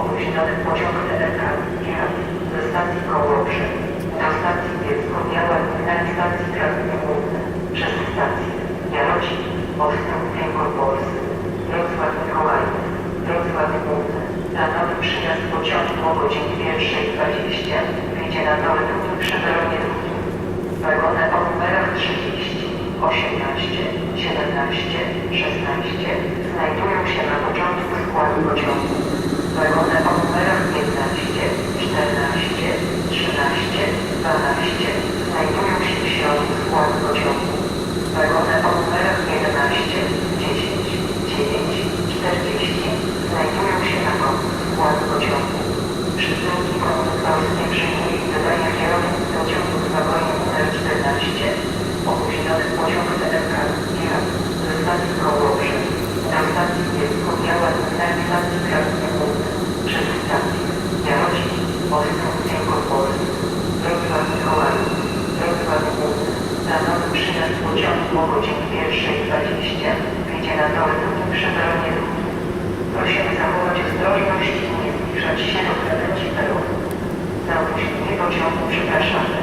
Opóźniony pociąg TLK Piast ze stacji Kołobrzeg do stacji Bielsko-Biała na stacji Krasny Główny przez stację Jarocin, Ostrów Wielkopolscy, Wrocław Mikołajów, Wrocław Główny. Planowy przyjazd pociągu o godzinie 1.20 wyjdzie na nowy drugim przy peronie drugim. Wagony o numerach 30, 18, 17, 16 znajdują się na początku składu pociągu. Wagony o numerach 15, 14, 13, 12 znajdują się w środku składu pociągu. Wagony o numerach 11, 10, 9, 40 znajdują się na końcu składu pociągu. Przystanki konduktorskie przyjmuje i wydaje kierownik pociągu z wagonie numer 14. Opóźniony pociąg TLK Piast ze stacji Kołobrzeg do stacji Bielsko-Biała na stacji Krasny przez stację Jarocin, Ostrów Wielkopolski, Wrocław Mikołajów, Wrocław Główny. Przyjazd pociągu o godzinie 1.20 wyjdzie na tory drugim przy peronie drugim. Prosimy zachować ostrożność i nie zbliżać się do krawędzi peronu. Za opóźnienie pociągu przepraszamy.